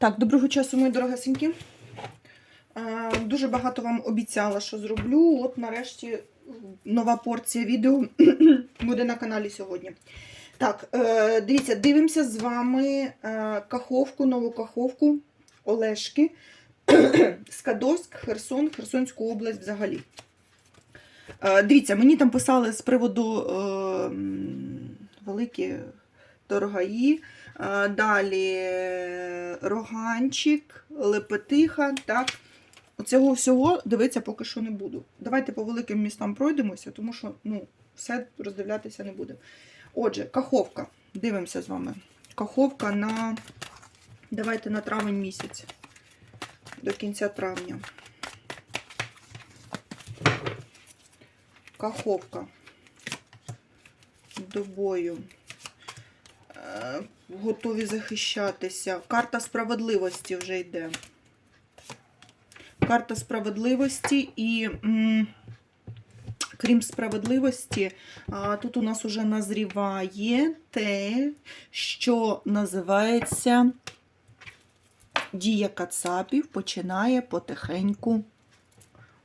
Так, доброго часу, мої дорогесенькі. Е, Дуже багато вам обіцяла, що зроблю. От нарешті нова порція відео буде на каналі сьогодні. Так, е, дивіться, дивимося з вами е, каховку, нову каховку Олешки. Скадовськ, Херсон, Херсонську область взагалі. Дивіться, мені там писали з приводу великі дорогаї. Е, Далі е, роганчик, лепетиха. Так. Оцього всього дивитися поки що не буду. Давайте по великим містам пройдемося, тому що ну, все роздивлятися не буде. Отже, каховка. Дивимося з вами. Каховка на. Давайте на травень місяць. До кінця травня. Каховка. До бою. Готові захищатися. Карта справедливості вже йде. Карта справедливості і. Крім справедливості, тут у нас уже назріває те, що називається дія кацапів починає потихеньку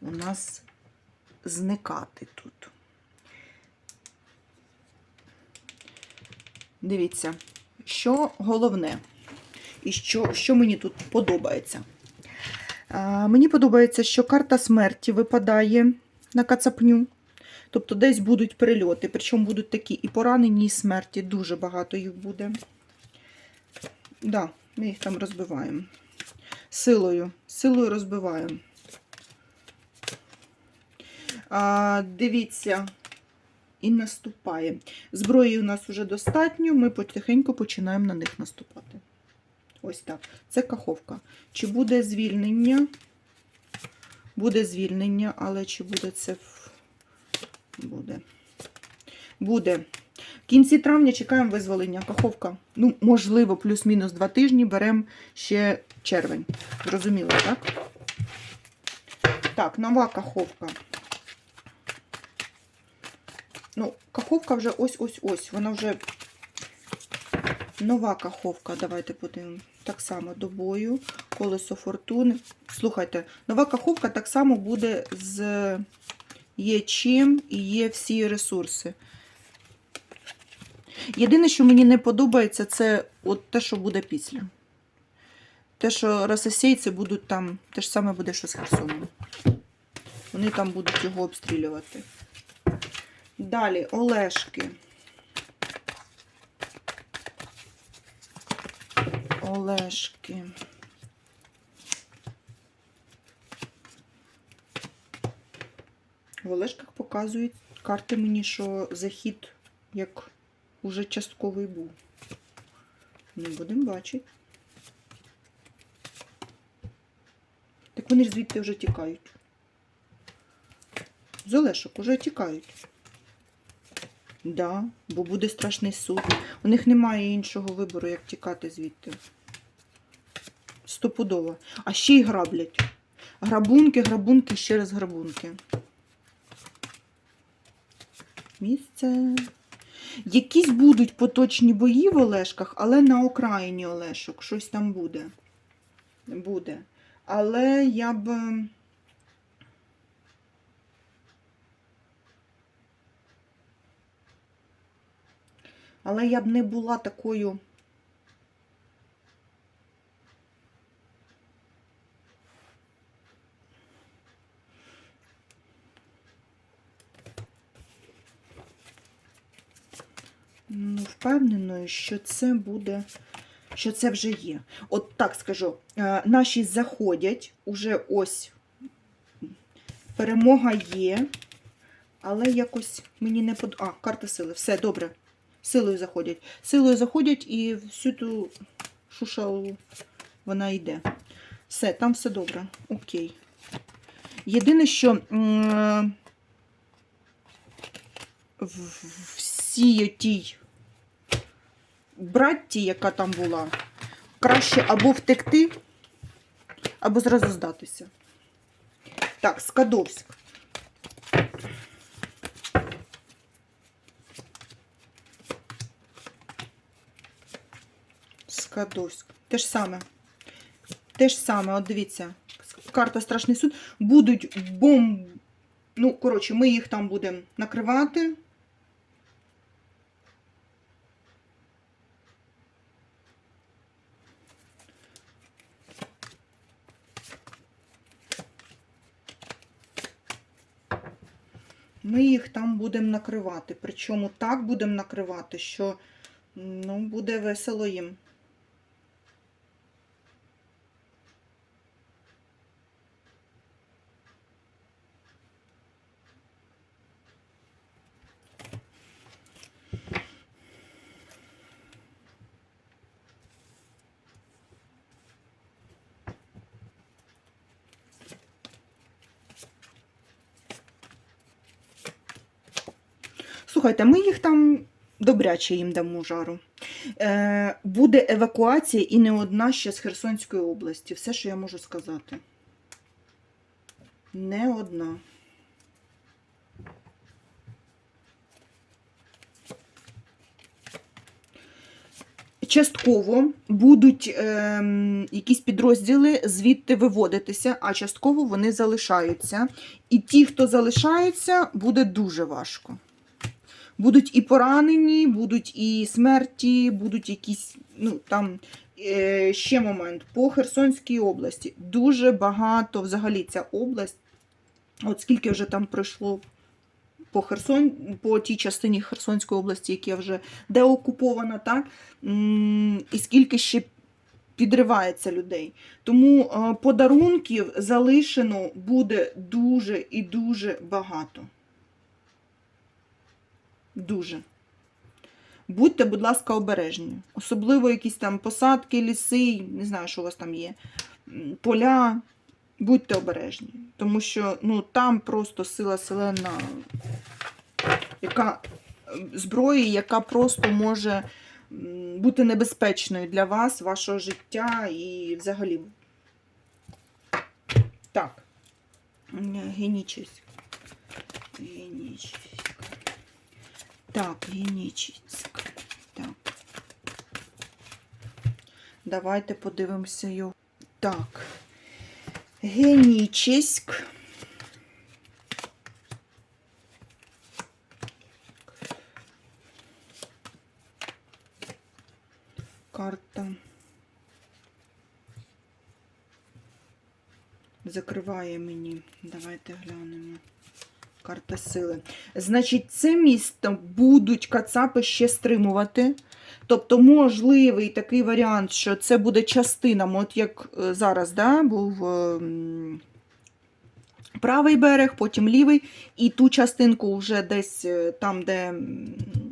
у нас зникати тут. Дивіться, що головне, і що, що мені тут подобається. А, мені подобається, що карта смерті випадає на кацапню. Тобто десь будуть прильоти, причому будуть такі і поранені, і смерті. Дуже багато їх буде. Да, ми їх там розбиваємо. Силою. Силою розбиваємо. А, дивіться, і наступає. Зброї у нас вже достатньо, ми потихеньку починаємо на них наступати. Ось так. Це каховка. Чи буде звільнення? Буде звільнення, але чи буде це буде? Буде. В кінці травня чекаємо визволення. Каховка. Ну, можливо, плюс-мінус два тижні беремо ще червень. Зрозуміло, так? Так, нова каховка. Ну, каховка вже ось-ось-ось. Вона вже нова каховка. Давайте подивимо. Так само до бою, колесо фортуни. Слухайте, нова каховка так само буде з є чим і є всі ресурси. Єдине, що мені не подобається, це от те, що буде після. Те, що рососейці будуть там, те ж саме буде, що з Херсоном. Вони там будуть його обстрілювати. Далі Олешки. Олешки. В Олешках показують карти мені, що захід як уже частковий був. Не будемо бачити. Так вони ж звідти вже тікають. З Олешок уже тікають. Да, бо буде страшний суд. У них немає іншого вибору, як тікати звідти. Стопудово. А ще й граблять. Грабунки, грабунки, ще раз грабунки. Місце. Якісь будуть поточні бої в Олешках, але на окраїні Олешок. Щось там буде. Буде. Але я б. Але я б не була такою. Ну, впевненою, що це буде, що це вже є. От так скажу, е, наші заходять, уже ось перемога є, але якось мені не под... А, карта сили. Все, добре. Силою заходять. Силою заходять і всю ту шушалу вона йде. Все, там все добре. Окей. Єдине, що всій тій братті, яка там була, краще або втекти, або зразу здатися. Так, Скадовськ. Скадовськ. Те ж саме. те ж саме, от дивіться, карта Страшний суд. Будуть бомб. Ну, коротше, ми їх там будемо накривати. Ми їх там будемо накривати. Причому так будемо накривати, що ну, буде весело їм. Слухайте, ми їх там добряче їм дамо жару. Е, буде евакуація і не одна ще з Херсонської області. Все, що я можу сказати. Не одна. Частково будуть ем, якісь підрозділи звідти виводитися, а частково вони залишаються. І ті, хто залишаються, буде дуже важко. Будуть і поранені, будуть і смерті, будуть якісь, ну там е, ще момент по Херсонській області. Дуже багато взагалі ця область, от скільки вже там пройшло по Херсон, по тій частині Херсонської області, яка вже деокупована, так? І скільки ще підривається людей. Тому е, подарунків залишено буде дуже і дуже багато. Дуже. Будьте, будь ласка, обережні. Особливо якісь там посадки, ліси, не знаю, що у вас там є, поля. Будьте обережні. Тому що ну, там просто сила селена, яка зброї, яка просто може бути небезпечною для вас, вашого життя і взагалі. Так. Генічість. Генічість. Так, Генічіськ. Так. Давайте подивимося його. Так. Генічіськ. Карта. Закриває мені. Давайте глянемо. Карта сили. Значить, це місто будуть кацапи ще стримувати. Тобто, можливий такий варіант, що це буде частина, от як е, зараз да, був е, правий берег, потім лівий, і ту частинку вже десь е, там, де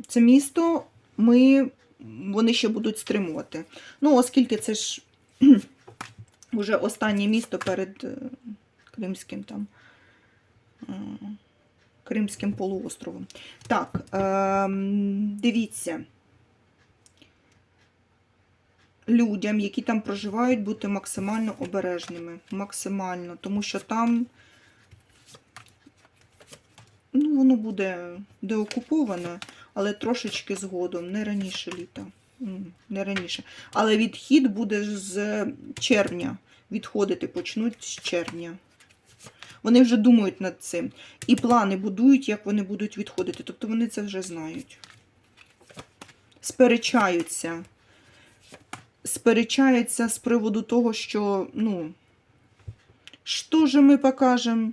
це місто, ми, вони ще будуть стримувати. Ну, оскільки це ж вже останнє місто перед Кримським там. Е, Кримським полуостровом. Так, ем, дивіться. Людям, які там проживають, бути максимально обережними. Максимально, тому що там ну, воно буде деокуповане, але трошечки згодом, не раніше літа. Не раніше. Але відхід буде з червня. Відходити почнуть з червня. Вони вже думають над цим. І плани будують, як вони будуть відходити. Тобто вони це вже знають. Сперечаються. Сперечаються з приводу того, що, ну, що же ми покажемо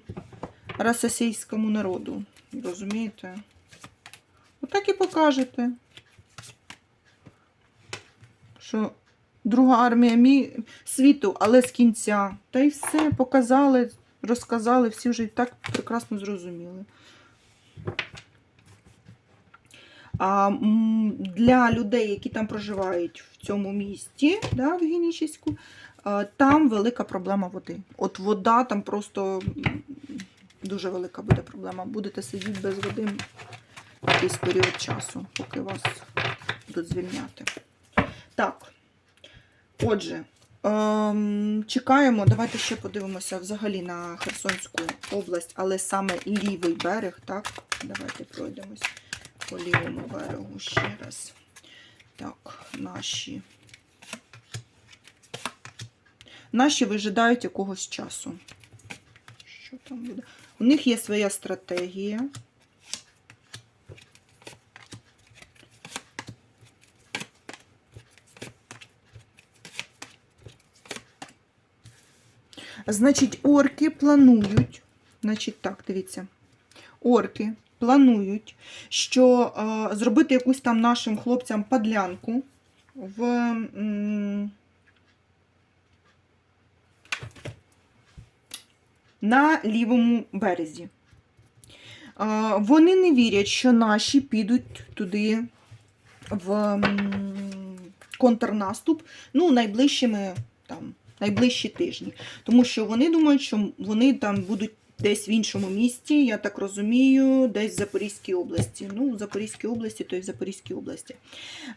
російському народу? Розумієте? Отак і покажете. Що друга армія мі... світу, але з кінця. Та й все показали розказали, всі вже і так прекрасно зрозуміли. А для людей, які там проживають в цьому місті, да, в Генічеську, там велика проблема води. От вода там просто дуже велика буде проблема. Будете сидіти без води якийсь період часу, поки вас будуть звільняти. Так, отже. Ем, чекаємо, давайте ще подивимося взагалі на Херсонську область, але саме лівий берег, так? Давайте пройдемось по лівому берегу ще раз. Так, наші. Наші вижидають якогось часу. Що там буде? У них є своя стратегія. Значить, орки планують, значить, так, дивіться. Орки планують, що е, зробити якусь там нашим хлопцям подлянку в. м, на лівому березі. А, Вони не вірять, що наші підуть туди в контрнаступ ну, найближчими там, найближчі тижні. Тому що вони думають, що вони там будуть десь в іншому місті, я так розумію, десь в Запорізькій області. Ну, в Запорізькій області, то й в Запорізькій області.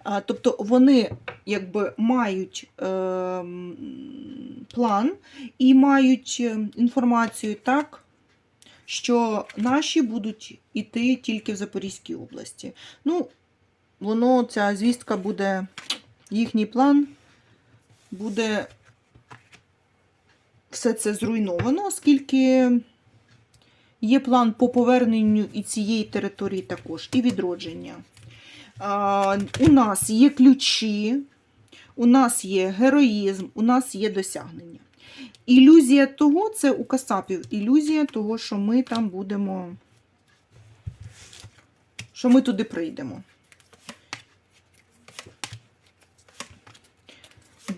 А, тобто вони якби мають е, план і мають е, інформацію так, що наші будуть іти тільки в Запорізькій області. Ну, воно, ця звістка буде, їхній план буде все це зруйновано, оскільки є план по поверненню і цієї території також, і відродження. У нас є ключі, у нас є героїзм, у нас є досягнення. Ілюзія того, це у Касапів, ілюзія того, що ми там будемо, що ми туди прийдемо.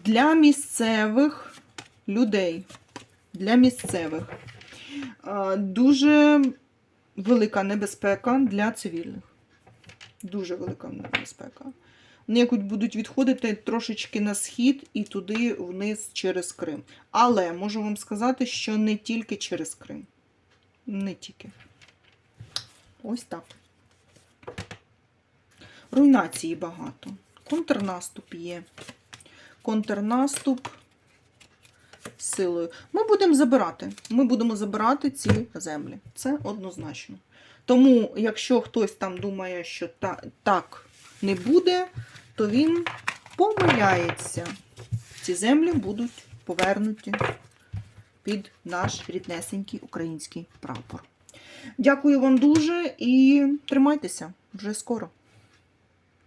Для місцевих людей, для місцевих дуже велика небезпека для цивільних. Дуже велика небезпека. Вони якось будуть відходити трошечки на схід і туди вниз через Крим. Але можу вам сказати, що не тільки через Крим. Не тільки. Ось так. Руйнації багато. Контрнаступ є. Контрнаступ силою. Ми будемо забирати. Ми будемо забирати ці землі. Це однозначно. Тому, якщо хтось там думає, що та, так не буде, то він помиляється. Ці землі будуть повернуті під наш ріднесенький український прапор. Дякую вам дуже і тримайтеся вже скоро.